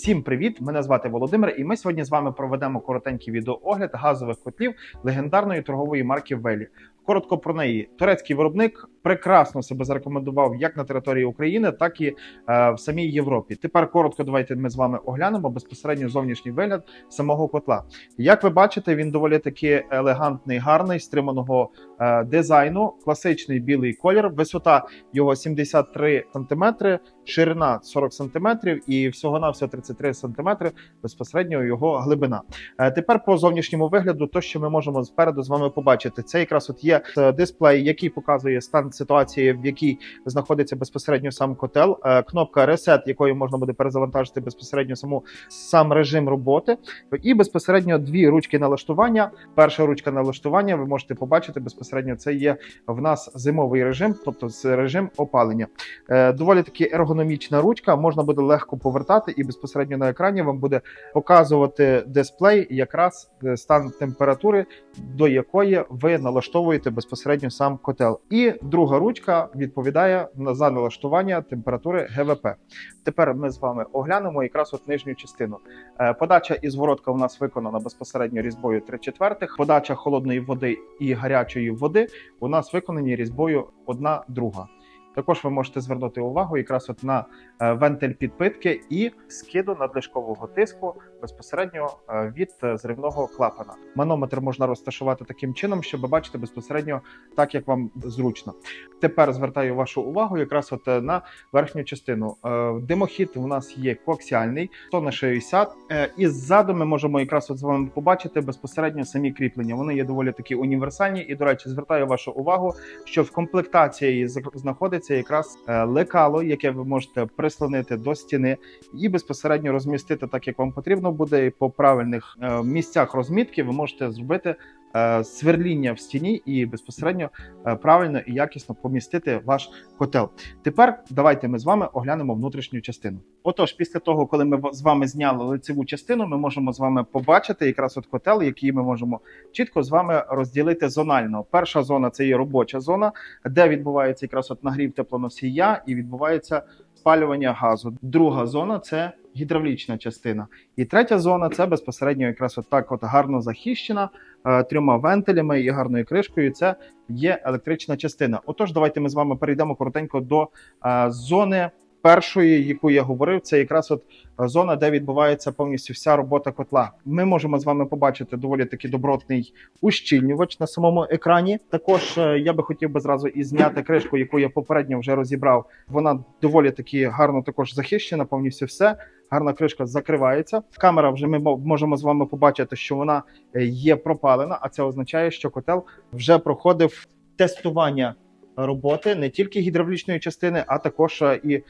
Всім привіт! Мене звати Володимир, і ми сьогодні з вами проведемо коротенький відеоогляд газових котлів легендарної торгової марки Велі. Коротко про неї. Турецький виробник прекрасно себе зарекомендував як на території України, так і е, в самій Європі. Тепер коротко давайте ми з вами оглянемо безпосередньо зовнішній вигляд самого котла. Як ви бачите, він доволі таки елегантний, гарний, стриманого е, дизайну, класичний білий колір, висота його 73 см, ширина 40 см і всього на всього 33 см безпосередньо його глибина. Е, Тепер по зовнішньому вигляду, то що ми можемо спереду з вами побачити, це якраз от є е, дисплей, який показує стан ситуації, в якій знаходиться безпосередньо сам котел. Е, Кнопка Reset, якою можна буде перезавантажити безпосередньо саму сам режим роботи, і безпосередньо дві ручки налаштування. Перша ручка налаштування ви можете побачити безпосередньо. Це є в нас зимовий режим, тобто режим опалення. Доволі таки ергономічна ручка, можна буде легко повертати, і безпосередньо на екрані вам буде показувати дисплей, якраз е, стан температури, до якої ви налаштовуєте безпосередньо сам котел. І друга ручка відповідає за налаштування температури ГВП. Тепер ми з вами оглянемо якраз от нижню частину. Е, Подача і зворотка у нас виконана безпосередньо різьбою 3 четвертих. Подача холодної води і гарячої води у нас виконані різьбою 1 друга. Також ви можете звернути увагу якраз от на е, вентиль підпитки і скиду надлишкового тиску безпосередньо е, від е, зривного клапана. Манометр можна розташувати таким чином, щоб бачити безпосередньо так, як вам зручно. Тепер звертаю вашу увагу якраз от е, на верхню частину. Димохід у нас є коаксіальний, 100 на 60. Е, І ззаду ми можемо якраз от з вами побачити безпосередньо самі кріплення. Вони є доволі такі універсальні. І, до речі, звертаю вашу увагу, що в комплектації знаходиться якраз лекало, яке ви можете прислонити до стіни і безпосередньо розмістити так, як вам потрібно буде. І по правильних е, місцях розмітки ви можете зробити. е, Сверління в стіні і безпосередньо е, правильно і якісно помістити ваш котел. Тепер давайте ми з вами оглянемо внутрішню частину. Отож, після того, коли ми з вами зняли лицеву частину, ми можемо з вами побачити якраз от котел, який ми можемо чітко з вами розділити зонально. Перша зона це є робоча зона, де відбувається якраз от нагрів теплоносія і відбувається спалювання газу. Друга зона це гідравлічна частина. І третя зона це безпосередньо якраз от так от гарно захищена е, трьома вентилями і гарною кришкою. Це є електрична частина. Отож, давайте ми з вами перейдемо коротенько до е, зони. Першої, яку я говорив, це якраз от зона, де відбувається повністю вся робота котла. Ми можемо з вами побачити доволі таки добротний ущільнювач на самому екрані. Також е, я би хотів би зразу і зняти кришку, яку я попередньо вже розібрав. Вона доволі таки гарно також захищена, повністю все. Гарна кришка закривається. Камера вже ми можемо з вами побачити, що вона е, є пропалена, а це означає, що котел вже проходив тестування роботи не тільки гідравлічної частини, а також е, і е,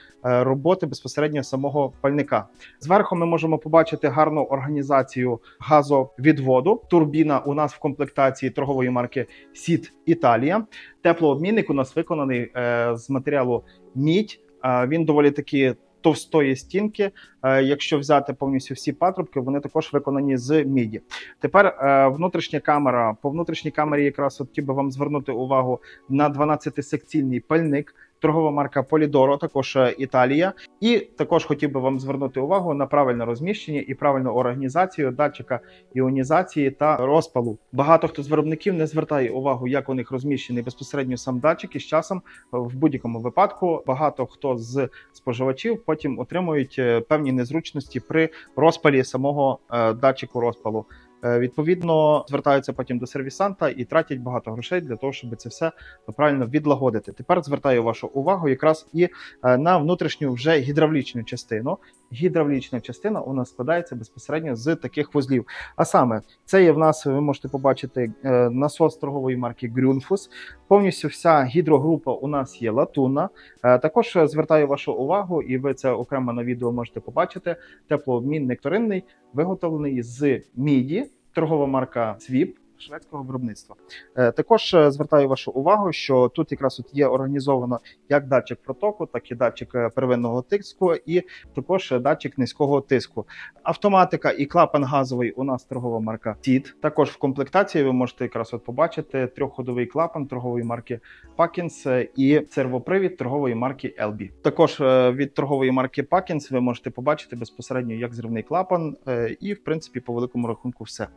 роботи безпосередньо самого пальника. Зверху ми можемо побачити гарну організацію газовідводу. Турбіна у нас в комплектації торгової марки Сіт Італія. Теплообмінник у нас виконаний з матеріалу мідь. Він доволі таки товстої стінки. Е, Якщо взяти повністю всі патрубки, вони також виконані з міді. Тепер е, внутрішня камера. По внутрішній камері якраз от хотів би вам звернути увагу на 12-секційний пальник. Торгова марка Polidoro, також е, Італія, і також хотів би вам звернути увагу на правильне розміщення і правильну організацію датчика іонізації та розпалу. Багато хто з виробників не звертає увагу, як у них розміщений безпосередньо сам датчик, і з часом е, в будь-якому випадку багато хто з споживачів потім отримують е, певні незручності при розпалі самого датчику розпалу. Е, Відповідно, звертаються потім до сервісанта і тратять багато грошей для того, щоб це все правильно відлагодити. Тепер звертаю вашу увагу якраз і е, на внутрішню вже гідравлічну частину. Гідравлічна частина у нас складається безпосередньо з таких вузлів. А саме, це є в нас, ви можете побачити е, насос торгової марки Grünfuss. Повністю вся гідрогрупа у нас є латунна. Е, Також звертаю вашу увагу, і ви це окремо на відео можете побачити. Теплообмін нектаринний, виготовлений з міді, торгова марка Свіп. Шведського виробництва. Е, Також е, звертаю вашу увагу, що тут якраз от є організовано як датчик протоку, так і датчик е, первинного тиску, і також датчик низького тиску. Автоматика і клапан газовий у нас торгова марка TIT. Також в комплектації ви можете якраз от побачити трьохходовий клапан торгової марки Pacins е, і сервопривід торгової марки LB. Також від торгової марки Pacins ви можете побачити безпосередньо як зривний клапан, і в принципі по великому рахунку все.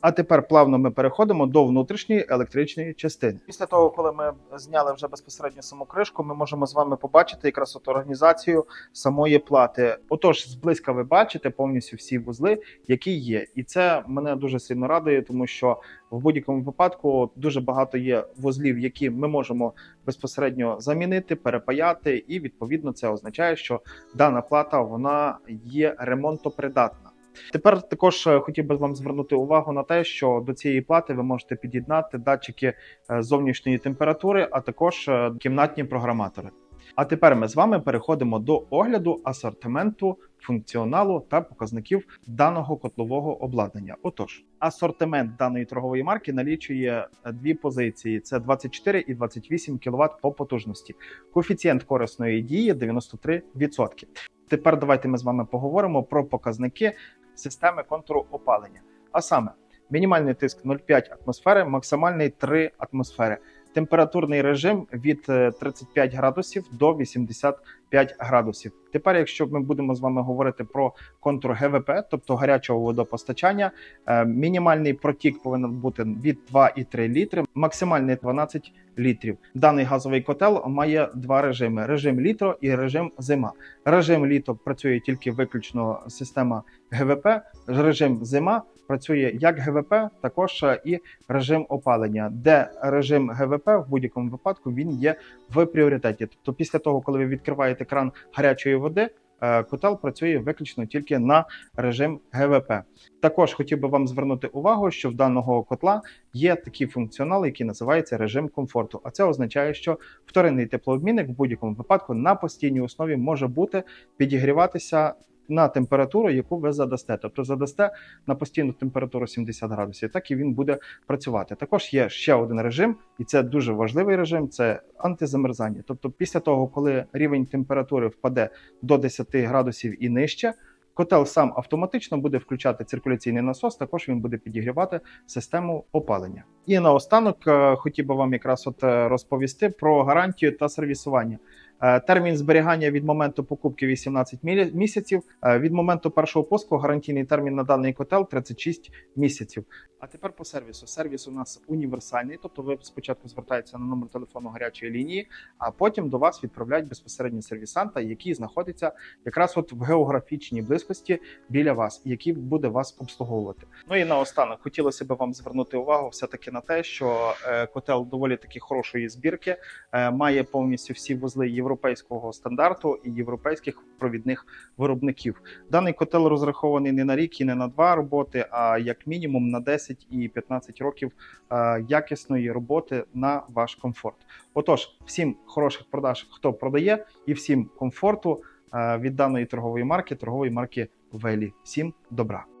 А тепер плавно ми переходимо до внутрішньої електричної частини. Після того, коли ми зняли вже безпосередньо саму кришку, ми можемо з вами побачити якраз от організацію самої плати. Отож, зблизька ви бачите повністю всі вузли, які є, і це мене дуже сильно радує, тому що в будь-якому випадку дуже багато є вузлів, які ми можемо безпосередньо замінити, перепаяти, і відповідно це означає, що дана плата вона є ремонтопридатна. Тепер також е, хотів би вам звернути увагу на те, що до цієї плати ви можете під'єднати датчики е, зовнішньої температури, а також е, кімнатні програматори. А тепер ми з вами переходимо до огляду асортименту, функціоналу та показників даного котлового обладнання. Отож, асортимент даної торгової марки налічує дві позиції: це 24 і 28 кВт по потужності. Коефіцієнт корисної дії 93%. Тепер давайте ми з вами поговоримо про показники системи контуру опалення. А саме, мінімальний тиск 0,5 атмосфери, максимальний 3 атмосфери. Температурний режим від е, 35 градусів до 85 градусів. Тепер, якщо ми будемо з вами говорити про контур ГВП, тобто гарячого водопостачання, е, мінімальний протік повинен бути від 2,3 літри, максимальний 12 літрів. Даний газовий котел має два режими: режим літо і режим зима. Режим літо працює тільки виключно система ГВП. Режим зима працює як ГВП, також е, і режим опалення, де режим ГВП в будь-якому випадку він є в пріоритеті. Тобто, після того, коли ви відкриваєте кран гарячої води. е, Котел працює виключно тільки на режим ГВП. Також хотів би вам звернути увагу, що в даного котла є такий функціонал, який називається режим комфорту. А це означає, що вторинний теплообмінник в будь-якому випадку на постійній основі може бути підігріватися на температуру, яку ви задасте. Тобто задасте на постійну температуру 70 градусів, так і він буде працювати. Також є ще один режим, і це дуже важливий режим це антизамерзання. Тобто, після того, коли рівень температури впаде до 10 градусів і нижче. Котел сам автоматично буде включати циркуляційний насос, також він буде підігрівати систему опалення. І наостанок е, хотів би вам якраз от е, розповісти про гарантію та сервісування. Е, Термін зберігання від моменту покупки 18 місяців. Е, Від моменту першого пуску гарантійний термін на даний котел 36 місяців. А тепер по сервісу. Сервіс у нас універсальний, тобто ви спочатку звертаєтеся на номер телефону гарячої лінії, а потім до вас відправляють безпосередньо сервісанта, який знаходиться якраз от в географічній близькості біля вас, який буде вас обслуговувати. Ну і наостанок хотілося б вам звернути увагу все-таки на те, що е, котел доволі таки хорошої збірки, має повністю всі вузли європейського стандарту і європейських провідних виробників. Даний котел розрахований не на рік і не на два роботи, а як мінімум на 10 і 15 років е, якісної роботи на ваш комфорт. Отож, всім хороших продаж, хто продає, і всім комфорту е, від даної торгової марки, торгової марки Велі. Всім добра.